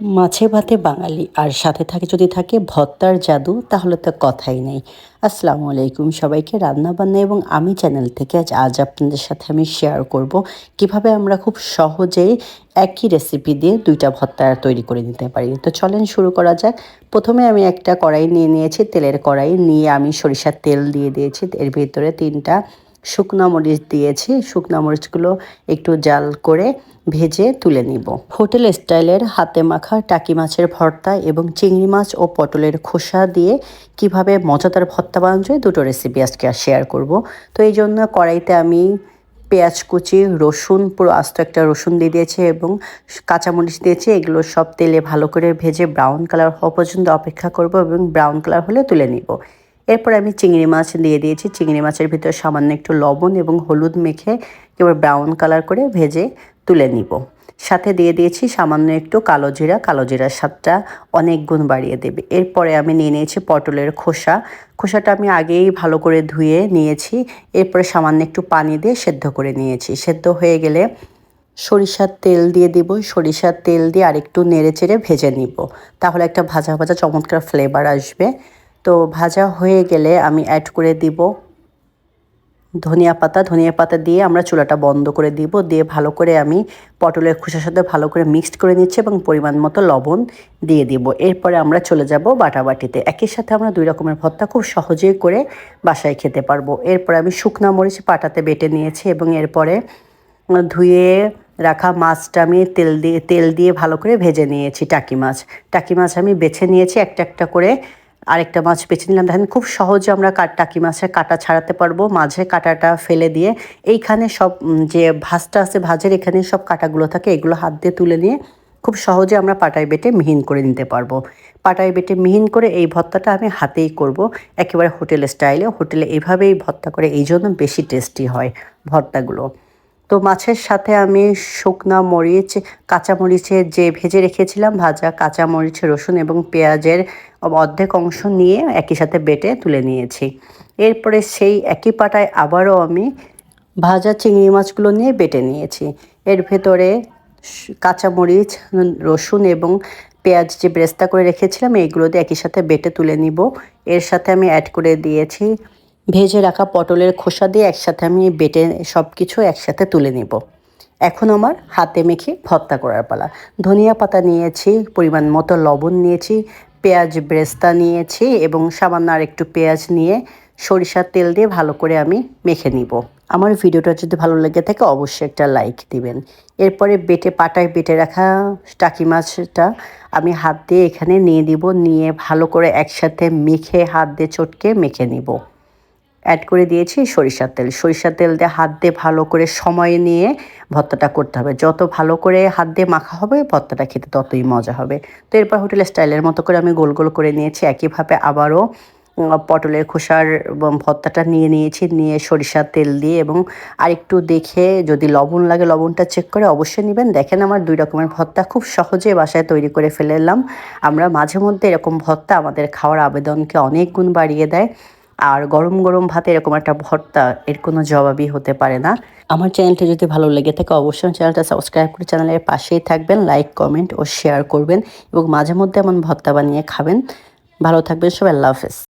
মাছে ভাতে বাঙালি। আর সাথে থাকে, যদি থাকে ভত্তার জাদু, তাহলে তো কথাই নেই। আসসালামু আলাইকুম সবাইকে রান্না বান্না এবং আমি চ্যানেল থেকে আজ আজ আপনাদের সাথে আমি শেয়ার করব কীভাবে আমরা খুব সহজেই একই রেসিপি দিয়ে দুইটা ভত্তা তৈরি করে নিতে পারি। তো চলেন শুরু করা যাক। প্রথমে আমি একটা কড়াই নিয়ে নিয়েছি। তেলের কড়াই নিয়ে আমি সরিষার তেল দিয়ে দিয়েছি। এর ভিতরে তিনটা শুকনো মরিচ দিয়েছি। শুকনো মরিচগুলো একটু জাল করে ভেজে তুলে নিব। হোটেল স্টাইলের হাতে মাখা টাকি মাছের ভর্তা এবং চিংড়ি মাছ ও পটলের খোসা দিয়ে কীভাবে মজাদার ভর্তা বানানো যায় দুটো রেসিপি আজকে শেয়ার করব। তো এই জন্য কড়াইতে আমি পেঁয়াজ কুচি, রসুন, পুরো আস্ত একটা রসুন দিয়ে দিয়েছি এবং কাঁচামরিচ দিয়েছি। এগুলো সব তেলে ভালো করে ভেজে ব্রাউন কালার হওয়া পর্যন্ত অপেক্ষা করব এবং ব্রাউন কালার হলে তুলে নিব। এরপর আমি চিংড়ি মাছ দিয়ে দিয়েছি। চিংড়ি মাছের ভিতরে সামান্য একটু লবণ এবং হলুদ মেখে এবার ব্রাউন কালার করে ভেজে তুলে নিব। সাথে দিয়ে দিয়েছি সামান্য একটু কালো জিরা। কালো জিরার স্বাদটা অনেক গুণ বাড়িয়ে দেবে। এরপরে আমি নিয়ে নিয়েছি পটলের খোসা। খোসাটা আমি আগেই ভালো করে ধুয়ে নিয়েছি। এরপরে সামান্য একটু পানি দিয়ে সেদ্ধ করে নিয়েছি। সেদ্ধ হয়ে গেলে সরিষার তেল দিয়ে দিব। সরিষার তেল দিয়ে আরেকটু নেড়ে চেড়ে ভেজে নিব। তাহলে একটা ভাজা ভাজা চমৎকার ফ্লেভার আসবে। তো ভাজা হয়ে গেলে আমি অ্যাড করে দিব ধনিয়া পাতা। ধনিয়া পাতা দিয়ে আমরা চুলাটা বন্ধ করে দিব। দিয়ে ভালো করে আমি পটলের খোসার সাথে ভালো করে মিক্সড করে নিচ্ছি এবং পরিমাণ মতো লবণ দিয়ে দিব। এরপরে আমরা চলে যাব বাটাবাটিতে। একই সাথে আমরা দুই রকমের ভর্তা খুব সহজেই করে বাসায় খেতে পারব। এরপরে আমি শুকনো মরিচ পাটাতে বেটে নিয়েছি এবং এরপরে ধুয়ে রাখা মাছটা আমি তেল দিয়ে তেল দিয়ে ভালো করে ভেজে নিয়েছি টাকি মাছ। টাকি মাছ আমি বেছে নিয়েছি একটা একটা করে আরেকটা মাছ বেছে নিলাম। দেখেন, খুব সহজে আমরা টাকি মাছের কাটা ছাড়াতে পারব। মাঝে কাটাটা ফেলে দিয়ে এইখানে সব যে ভাজটা আছে ভাজের, এখানে সব কাটাগুলো থাকে, এগুলো হাত দিয়ে তুলে নিয়ে খুব সহজে আমরা পাটায় বেটে মিহিন করে নিতে পারব। পাটায় বেটে মিহিন করে এই ভর্তাটা আমি হাতেই করব। একেবারে হোটেল স্টাইলে। হোটেলে এভাবেই ভর্তা করে এই জন্য বেশি টেস্টি হয় ভর্তাগুলো। তো মাছের সাথে আমি শুকনা মরিচ কাঁচামরিচের যে ভেজে রেখেছিলাম, ভাজা কাঁচা কাঁচামরিচ রসুন এবং পেঁয়াজের অর্ধেক অংশ নিয়ে একই সাথে বেটে তুলে নিয়েছি। এরপরে সেই একই পাটায় আবারও আমি ভাজা চিংড়ি মাছগুলো নিয়ে বেটে নিয়েছি। এর ভেতরে কাঁচামরিচ রসুন এবং পেঁয়াজ যে ব্রেস্তা করে রেখেছিলাম, এইগুলো দিয়ে একই সাথে বেটে তুলে নিব। এর সাথে আমি অ্যাড করে দিয়েছি ভেজে রাখা পটলের খোসা দিয়ে একসাথে আমি বেটে সব কিছু একসাথে তুলে নিব। এখন আমার হাতে মেখে ভর্তা করার পালা। ধনিয়া পাতা নিয়েছি, পরিমাণ মতো লবণ নিয়েছি, পেঁয়াজ ব্রেস্তা নিয়েছি এবং সামান্য আর একটু পেঁয়াজ নিয়ে সরিষার তেল দিয়ে ভালো করে আমি মেখে নিব। আমার ভিডিওটা যদি ভালো লেগে থাকে অবশ্যই একটা লাইক দিবেন। এরপরে বেটে পাটায় বেটে রাখা টাকি মাছটা আমি হাত দিয়ে এখানে নিয়ে দিব নিয়ে ভালো করে একসাথে মেখে হাত দিয়ে চটকে মেখে নিব। অ্যাড করে দিয়েছি সরিষার তেল। সরিষার তেল দিয়ে হাত দিয়ে ভালো করে সময় নিয়ে ভর্তাটা করতে হবে। যত ভালো করে হাত দিয়ে মাখা হবে, ভর্তাটা খেতে ততই মজা হবে। তো এরপর হোটেল স্টাইলের মতো করে আমি গোল গোল করে নিয়েছি। একইভাবে আবারও পটলের খোসার ভর্তাটা নিয়ে নিয়েছি। নিয়ে সরিষার তেল দিয়ে এবং আরেকটু দেখে যদি লবণ লাগে লবণটা চেক করে অবশ্যই নেবেন। দেখেন আমার দুই রকমের ভর্তা খুব সহজে বাসায় তৈরি করে ফেলেলাম আমরা মাঝে মধ্যে এরকম ভর্তা আমাদের খাওয়ার আবেদনকে অনেক গুণ বাড়িয়ে দেয়। আর গরম গরম ভাতে এরকম একটা ভর্তা, এর কোনো জবাবই হতে পারে না। আমার চ্যানেলটা যদি ভালো লেগে থাকে, অবশ্যই চ্যানেলটা সাবস্ক্রাইব করে চ্যানেলের পাশেই থাকবেন, লাইক, কমেন্ট ও শেয়ার করবেন এবং মাঝে মধ্যে এমন ভর্তা বানিয়ে খাবেন। ভালো থাকবেন সবাই, আল্লাহ হাফেজ।